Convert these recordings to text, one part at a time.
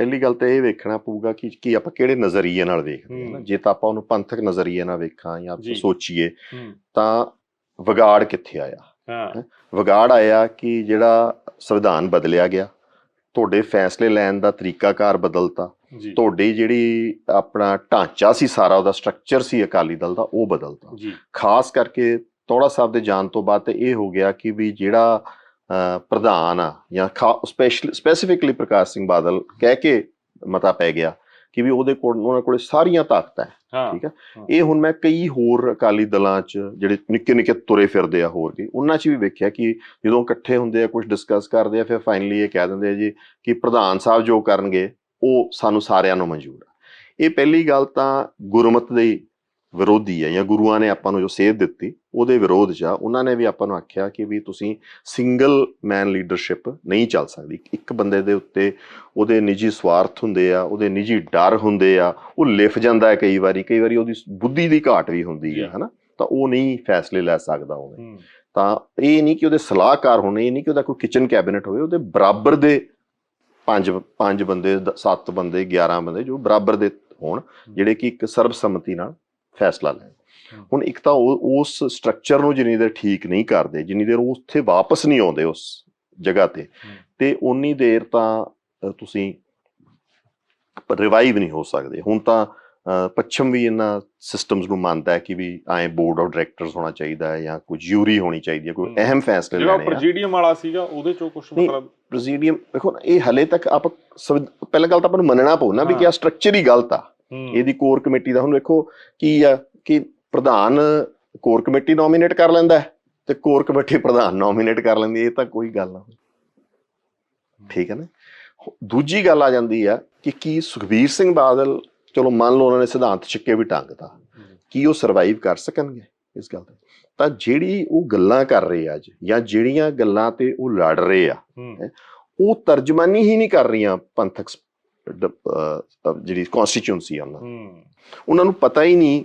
ਪਹਿਲੀ ਗੱਲ ਤਾਂ ਇਹ ਵੇਖਣਾ ਪਊਗਾ ਕਿ ਕੀ ਆਪਾਂ ਕਿਹੜੇ ਨਜ਼ਰੀਏ ਨਾਲ ਵੇਖਦੇ ਹਾਂ। ਜੇ ਤਾਂ ਆਪਾਂ ਉਹਨੂੰ ਪੰਥਕ ਨਜ਼ਰੀਏ ਨਾਲ ਵੇਖਾਂ ਜਾਂ। ਸੋਚੀਏ ਤਾਂ ਵਿਗਾੜ ਕਿੱਥੇ ਆਇਆ? ਹਾਂ। ਵਿਗਾੜ ਆਇਆ ਕਿ ਜਿਹੜਾ ਸੰਵਿਧਾਨ ਬਦਲਿਆ ਗਿਆ ਤੁਹਾਡੇ ਫੈਸਲੇ ਲੈਣ ਦਾ ਤਰੀਕਾਕਾਰ ਬਦਲਤਾ ਜੀ। ਤੁਹਾਡੀ ਜਿਹੜੀ ਆਪਣਾ ਢਾਂਚਾ ਸੀ ਸਾਰਾ ਉਹਦਾ ਸਟਰਕਚਰ ਸੀ ਅਕਾਲੀ ਦਲ ਦਾ ਉਹ ਬਦਲਤਾ। ਖਾਸ ਕਰਕੇ ਤੋੜਾ ਸਾਹਿਬ ਦੇ ਜਾਣ ਤੋਂ ਬਾਅਦ ਤੇ ਇਹ ਹੋ ਗਿਆ ਕਿ ਵੀ ਜਿਹੜਾ ਪ੍ਰਧਾਨ ਆ ਜਾਂ ਸਪੈਸ਼ਲ ਸਪੈਸੀਫਿਕਲੀ ਪ੍ਰਕਾਸ਼ ਸਿੰਘ ਬਾਦਲ ਕਹਿ ਕੇ ਮਤਾ ਪੈ ਗਿਆ ਕਿ ਵੀ ਉਹਦੇ ਕੋਲ ਉਹਨਾਂ ਕੋਲੇ ਸਾਰੀਆਂ ਤਾਕਤਾਂ ਹੈ ਠੀਕ ਹੈ? ਇਹ ਹੁਣ ਮੈਂ ਕਈ ਹੋਰ ਅਕਾਲੀ ਦਲਾਂ 'ਚ ਜਿਹੜੇ ਨਿੱਕੇ ਨਿੱਕੇ ਤੁਰੇ ਫਿਰਦੇ ਆ ਹੋਰ ਵੀ ਉਹਨਾਂ 'ਚ ਵੀ ਵੇਖਿਆ ਕਿ ਜਦੋਂ ਇਕੱਠੇ ਹੁੰਦੇ ਆ ਕੁਝ ਡਿਸਕਸ ਕਰਦੇ ਆ ਫਿਰ ਫਾਈਨਲੀ ਇਹ ਕਹਿ ਦਿੰਦੇ ਆ ਜੀ ਕਿ ਪ੍ਰਧਾਨ ਸਾਹਿਬ ਜੋ ਕਰਨਗੇ ਉਹ ਸਾਨੂੰ ਸਾਰਿਆਂ ਨੂੰ ਮਨਜ਼ੂਰ ਆ। ਇਹ ਪਹਿਲੀ ਗੱਲ ਤਾਂ ਗੁਰਮਤ ਦੇ ਵਿਰੋਧੀ ਹੈ ਜਾਂ ਗੁਰੂਆਂ ਨੇ ਆਪਾਂ ਨੂੰ ਜੋ ਸੇਧ ਦਿੱਤੀ ਉਹਦੇ ਵਿਰੋਧ 'ਚ ਆ। ਉਹਨਾਂ ਨੇ ਵੀ ਆਪਾਂ ਨੂੰ ਆਖਿਆ ਕਿ ਵੀ ਤੁਸੀਂ ਸਿੰਗਲ ਮੈਨ ਲੀਡਰਸ਼ਿਪ ਨਹੀਂ ਚੱਲ ਸਕਦੀ। ਇੱਕ ਬੰਦੇ ਦੇ ਉੱਤੇ ਉਹਦੇ ਨਿੱਜੀ ਸਵਾਰਥ ਹੁੰਦੇ ਆ ਉਹਦੇ ਨਿੱਜੀ ਡਰ ਹੁੰਦੇ ਆ ਉਹ ਲਿਫ ਜਾਂਦਾ ਹੈ ਕਈ ਵਾਰੀ। ਕਈ ਵਾਰੀ ਉਹਦੀ ਬੁੱਧੀ ਦੀ ਘਾਟ ਵੀ ਹੁੰਦੀ ਹੈ। ਹਨਾ? ਤਾਂ ਉਹ ਨਹੀਂ ਫੈਸਲੇ ਲੈ ਸਕਦਾ ਉਹ ਹੂੰ। ਤਾਂ ਇਹ ਨਹੀਂ ਕਿ ਉਹਦੇ ਸਲਾਹਕਾਰ ਹੋਣੇ ਇਹ ਨਹੀਂ ਕਿ ਉਹਦਾ ਕੋਈ ਕਿਚਨ ਕੈਬਨਿਟ ਹੋਵੇ ਉਹਦੇ ਬਰਾਬਰ ਦੇ ਪੰਜ ਪੰਜ ਬੰਦੇ ਸੱਤ ਬੰਦੇ 11 ਬੰਦੇ ਜੋ ਬਰਾਬਰ ਦੇ ਹੋਣ ਜਿਹੜੇ ਕਿ ਇੱਕ ਸਰਬਸੰਮਤੀ ਨਾਲ ਫੈਸਲਾ ਹਮ। ਹੁਣ ਇੱਕ ਤਾਂ ਉਸ ਸਟਰਕਚਰ ਨੂੰ ਜਿੰਨੀ ਦੇਰ ਠੀਕ ਨਹੀਂ ਕਰਦੇ ਜਿੰਨੀ ਦੇਰ ਉਹ ਉੱਥੇ ਵਾਪਸ ਨਹੀਂ ਆਉਂਦੇ ਉਸ ਜਗ੍ਹਾ ਤੇ। ਤੇ ਉਨੀ ਦੇਰ ਤਾਂ ਤੁਸੀਂ ਰਿਵਾਈਵ ਨਹੀਂ ਹੋ ਸਕਦੇ ਹੁਣ ਤਾਂ ਪੱਛਮ ਵੀ ਇਹਨਾਂ ਸਿਸਟਮਸ ਨੂੰ ਮੰਨਦਾ ਹੈ ਕਿ ਵੀ ਐ ਬੋਰਡ ਆਫ ਡਾਇਰੈਕਟਰਸ ਹੋਣਾ ਚਾਹੀਦਾ ਹੈ ਜਾਂ ਕੋਈ ਜਿਊਰੀ ਹੋਣੀ ਚਾਹੀਦੀ ਹੈ ਕੋਈ ਹਮ। ਅਹਿਮ ਫੈਸਲੇ ਜਿਹੜਾ ਲੈਣੇ ਆ ਪ੍ਰੈਜੀਡੀਅਮ ਵਾਲਾ ਸੀਗਾ ਉਹਦੇ ਚੋਂ ਕੁਝ ਮਤਲਬ ਪ੍ਰੈਜ਼ੀਡੀਅਮ ਦੇਖੋ ਇਹ ਹਲੇ ਤੱਕ ਆਪ ਪਹਿਲਾਂ ਗੱਲ ਤਾਂ ਆਪਾਂ ਨੂੰ ਮੰਨਣਾ ਪਊ ਨਾ ਵੀ ਕਿ। ਆ ਸਟਰਕਚਰ ਹੀ ਗਲਤ ਆ ਇਹਦੀ ਕੋਰ ਕਮੇਟੀ ਦਾ ਹੁਣ ਵੇਖੋ ਕੀ ਆ ਕਿ ਪ੍ਰਧਾਨ ਕੋਰ ਕਮੇਟੀ ਨੋਮੀਨੇਟ ਕਰ ਲੈਂਦਾ ਤੇ ਕੋਰ ਕਮੇਟੀ ਪ੍ਰਧਾਨ ਨੋਮੀਨੇਟ ਕਰ ਲੈਂਦੀ ਇਹ ਤਾਂ ਕੋਈ ਗੱਲ ਨਾ ਠੀਕ ਹੈ ਨਾ? ਦੂਜੀ ਗੱਲ ਆ ਜਾਂਦੀ ਆ ਕਿ ਕੀ ਸੁਖਬੀਰ ਸਿੰਘ ਬਾਦਲ ਚਲੋ ਮੰਨ ਲਓ ਉਹਨਾਂ ਨੇ ਸਿਧਾਂਤ ਛਿੱਕੇ ਵੀ ਟੰਗਤਾ ਕੀ ਉਹ ਸਰਵਾਈਵ ਕਰ ਸਕਣਗੇ ਇਸ ਗੱਲ ਤੇ? ਤਾਂ ਜਿਹੜੀ ਉਹ ਗੱਲਾਂ ਕਰ ਰਹੇ ਆ ਅੱਜ ਜਾਂ ਜਿਹੜੀਆਂ ਗੱਲਾਂ ਤੇ ਉਹ ਲੜ ਰਹੇ ਆ ਉਹ ਤਰਜਮਾਨੀ ਹੀ ਨਹੀਂ ਕਰ ਰਹੀਆਂ ਪੰਥਕ ਜਿਹੜੀ ਕਨਸਟੀਚੁਐਂਸੀ ਆ ਉਹਨਾਂ ਉਹਨਾਂ ਨੂੰ ਪਤਾ ਹੀ ਨਹੀਂ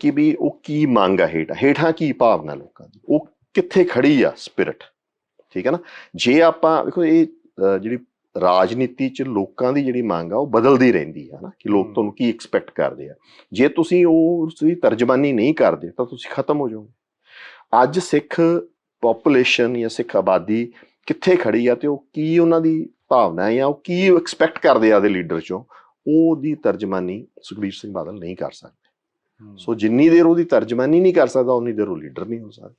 ਕਿ ਵੀ ਉਹ ਕੀ ਮੰਗ ਆ ਹੇਠਾਂ। ਹੇਠਾਂ ਕੀ ਭਾਵਨਾ ਲੋਕਾਂ ਦੀ? ਉਹ ਕਿੱਥੇ ਖੜੀ ਆ ਸਪਿਰਿਟ ਠੀਕ ਹੈ ਨਾ? ਜੇ ਆਪਾਂ ਦੇਖੋ ਇਹ ਜਿਹੜੀ ਰਾਜਨੀਤੀ ਚ ਲੋਕਾਂ ਦੀ ਜਿਹੜੀ ਮੰਗ ਆ ਉਹ ਬਦਲਦੀ ਰਹਿੰਦੀ ਹੈ ਨਾ ਕਿ ਲੋਕ। ਤੁਹਾਨੂੰ ਕੀ ਐਕਸਪੈਕਟ ਕਰਦੇ ਆ। ਜੇ ਤੁਸੀਂ ਉਹ ਉਸ ਦੀ ਤਰਜਮਾਨੀ ਨਹੀਂ ਕਰਦੇ ਤਾਂ ਤੁਸੀਂ ਖਤਮ ਹੋ ਜਾਓਗੇ। ਅੱਜ ਸਿੱਖ ਪੋਪੂਲੇਸ਼ਨ ਜਾਂ ਸਿੱਖ ਆਬਾਦੀ ਕਿੱਥੇ ਖੜੀ ਆ ਤੇ ਉਹ ਕੀ ਉਹਨਾਂ ਦੀ ਭਾਵਨਾ ਜਾਂ ਉਹ ਕੀ ਐਕਸਪੈਕਟ ਕਰਦੇ ਆ ਦੇ ਲੀਡਰ ਚੋਂ ਉਹਦੀ ਤਰਜਮਾਨੀ ਸੁਖਬੀਰ ਸਿੰਘ ਬਾਦਲ ਨਹੀਂ ਕਰ ਸਕਦੇ। ਸੋ ਜਿੰਨੀ ਦੇਰ ਉਹਦੀ ਤਰਜਮਾਨੀ ਨਹੀਂ ਕਰ ਸਕਦਾ ਉਨੀ ਦੇਰ ਉਹ ਲੀਡਰ ਨਹੀਂ ਹੋ ਸਕਦਾ